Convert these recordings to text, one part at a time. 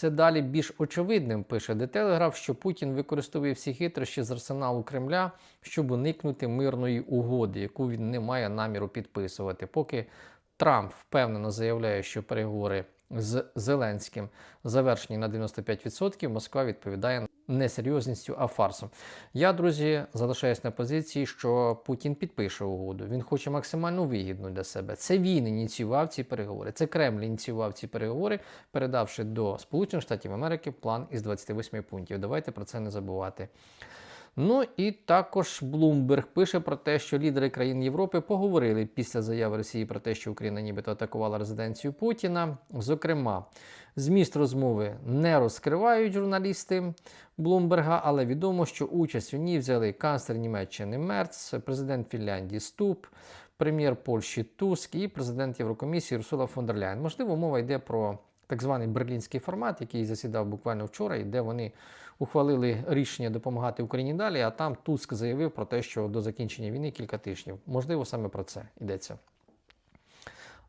все далі більш очевидним, пише The Telegraph, що Путін використовує всі хитрощі з арсеналу Кремля, щоб уникнути мирної угоди, яку він не має наміру підписувати. Поки Трамп впевнено заявляє, що переговори з Зеленським завершені на 95%, Москва відповідає не серйозністю, а фарсом. Я, друзі, залишаюсь на позиції, що Путін підпише угоду. Він хоче максимально вигідну для себе. Це він ініціював ці переговори. Це Кремль ініціював ці переговори, передавши до Сполучених Штатів Америки план із 28 пунктів. Давайте про це не забувати. Ну і також Блумберг пише про те, що лідери країн Європи поговорили після заяви Росії про те, що Україна нібито атакувала резиденцію Путіна. Зокрема, зміст розмови не розкривають журналісти Блумберга, але відомо, що участь у ній взяли канцлер Німеччини Мерц, президент Фінляндії Ступ, прем'єр Польщі Туск і президент Єврокомісії Урсула фон дер Ляйн. Можливо, мова йде про так званий берлінський формат, який засідав буквально вчора, і де вони ухвалили рішення допомагати Україні далі. А там Туск заявив про те, що до закінчення війни кілька тижнів. Можливо, саме про це йдеться.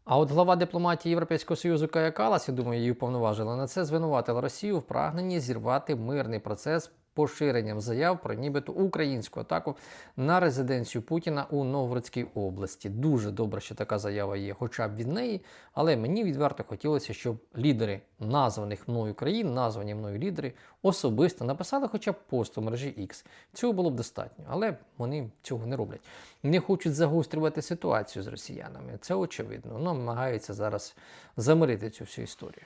А от глава дипломатії Європейського Союзу Кая Калас, я думаю, її уповноважила на це, звинуватила Росію в прагненні зірвати мирний процес поширенням заяв про нібито українську атаку на резиденцію Путіна у Новгородській області. Дуже добре, що така заява є, хоча б від неї. Але мені відверто хотілося, щоб лідери названих мною країн, названі мною лідери, особисто написали хоча б пост у мережі X. Цього було б достатньо, але вони цього не роблять. Не хочуть загострювати ситуацію з росіянами. Це очевидно. Намагаються зараз замирити цю всю історію.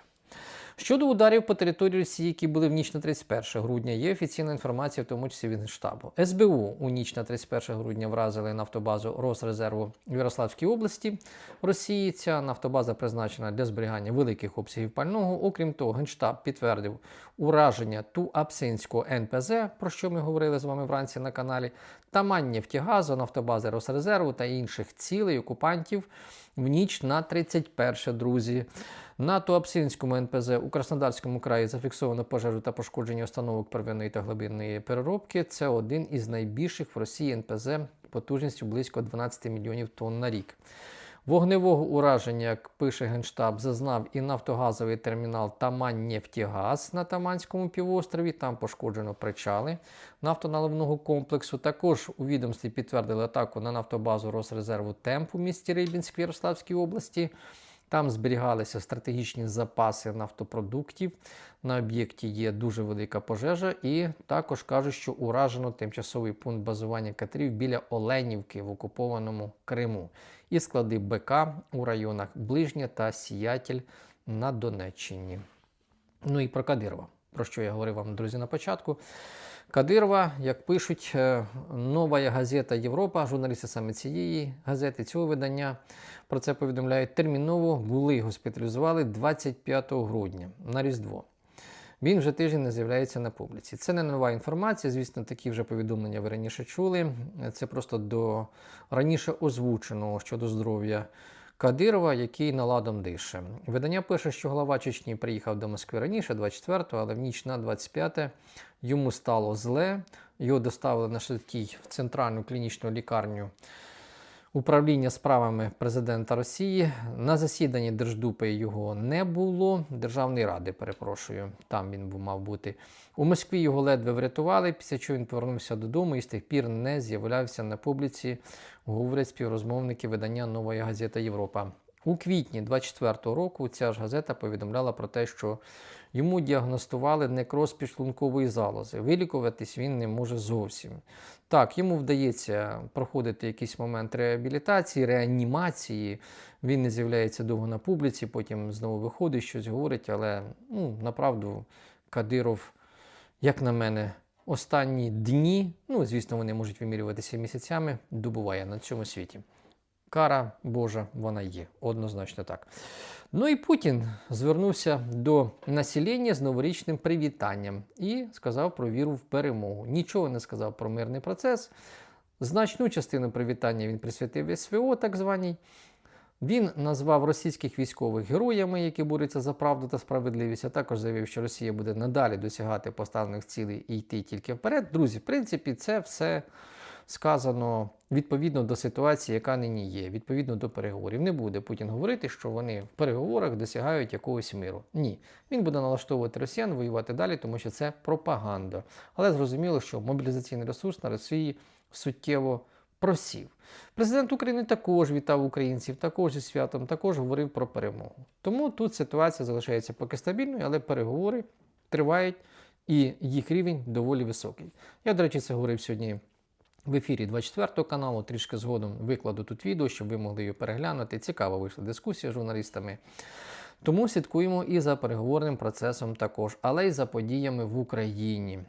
Щодо ударів по території Росії, які були в ніч на 31 грудня, є офіційна інформація, в тому числі від Генштабу. СБУ у ніч на 31 грудня вразили нафтобазу Росрезерву в Ярославській області Росії. Ця нафтобаза призначена для зберігання великих обсягів пального. Окрім того, Генштаб підтвердив ураження Туапсинського НПЗ, про що ми говорили з вами вранці на каналі, Тамань нефтягазу, нафтобази Росрезерву та інших цілей окупантів в ніч на 31 друзі. На Туапсинському НПЗ у Краснодарському краї зафіксовано пожежу та пошкодження установок первинної та глибинної переробки. Це один із найбільших в Росії НПЗ потужністю близько 12 мільйонів тонн на рік. Вогневого ураження, як пише Генштаб, зазнав і нафтогазовий термінал Тамань-Нефтігаз на Таманському півострові. Там пошкоджено причали нафтоналивного комплексу. Також у відомстві підтвердили атаку на нафтобазу Росрезерву Темп у місті Рибінськ в Ярославській області. Там зберігалися стратегічні запаси нафтопродуктів. На об'єкті є дуже велика пожежа, і також кажуть, що уражено тимчасовий пункт базування катерів біля Оленівки в окупованому Криму і склади БК у районах Ближня та Сіятель на Донеччині. Ну і про Кадирова, про що я говорив вам, друзі, на початку. Кадирова, як пишуть, е, нова газета Європа, журналісти саме цієї газети, цього видання про це повідомляють. Терміново були госпіталізували 25 грудня на Різдво. Він вже тиждень не з'являється на публіці. Це не нова інформація. Звісно, такі вже повідомлення ви раніше чули. Це просто до раніше озвученого щодо здоров'я Кадирова, який наладом дише. Видання пише, що глава Чечні приїхав до Москви раніше, 24-го, але в ніч на 25-те йому стало зле. Його доставили на швидкій в центральну клінічну лікарню управління справами президента Росії. На засіданні Держдупи його не було. Державної ради, перепрошую, там він мав бути. У Москві його ледве врятували, після чого він повернувся додому і з тих пір не з'являвся на публіці, говорять співрозмовники видання Нової газета Європа. У квітні 24-го року ця ж газета повідомляла про те, що йому діагностували некроз підшлункової залози. Вилікуватись він не може зовсім. Так, йому вдається проходити якийсь момент реабілітації, реанімації. Він не з'являється довго на публіці, потім знову виходить, щось говорить, але ну, направду Кадиров, як на мене, останні дні, ну, звісно, вони можуть вимірюватися місяцями, добуває на цьому світі. Кара Божа, вона є, однозначно так. Ну і Путін звернувся до населення з новорічним привітанням і сказав про віру в перемогу. Нічого не сказав про мирний процес. Значну частину привітання він присвятив СВО, так званій. Він назвав російських військових героями, які борються за правду та справедливість, а також заявив, що Росія буде надалі досягати поставлених цілей і йти тільки вперед. Друзі, в принципі, це все сказано відповідно до ситуації, яка нині є, відповідно до переговорів. Не буде Путін говорити, що вони в переговорах досягають якогось миру. Ні, він буде налаштовувати росіян воювати далі, тому що це пропаганда. Але зрозуміло, що мобілізаційний ресурс на Росії суттєво просів. Президент України також вітав українців, також зі святом, також говорив про перемогу. Тому тут ситуація залишається поки стабільною, але переговори тривають і їх рівень доволі високий. Я, до речі, це говорив сьогодні в ефірі 24 каналу. Трішки згодом викладу тут відео, щоб ви могли його переглянути. Цікава вийшла дискусія з журналістами. Тому слідкуємо і за переговорним процесом також, але й за подіями в Україні.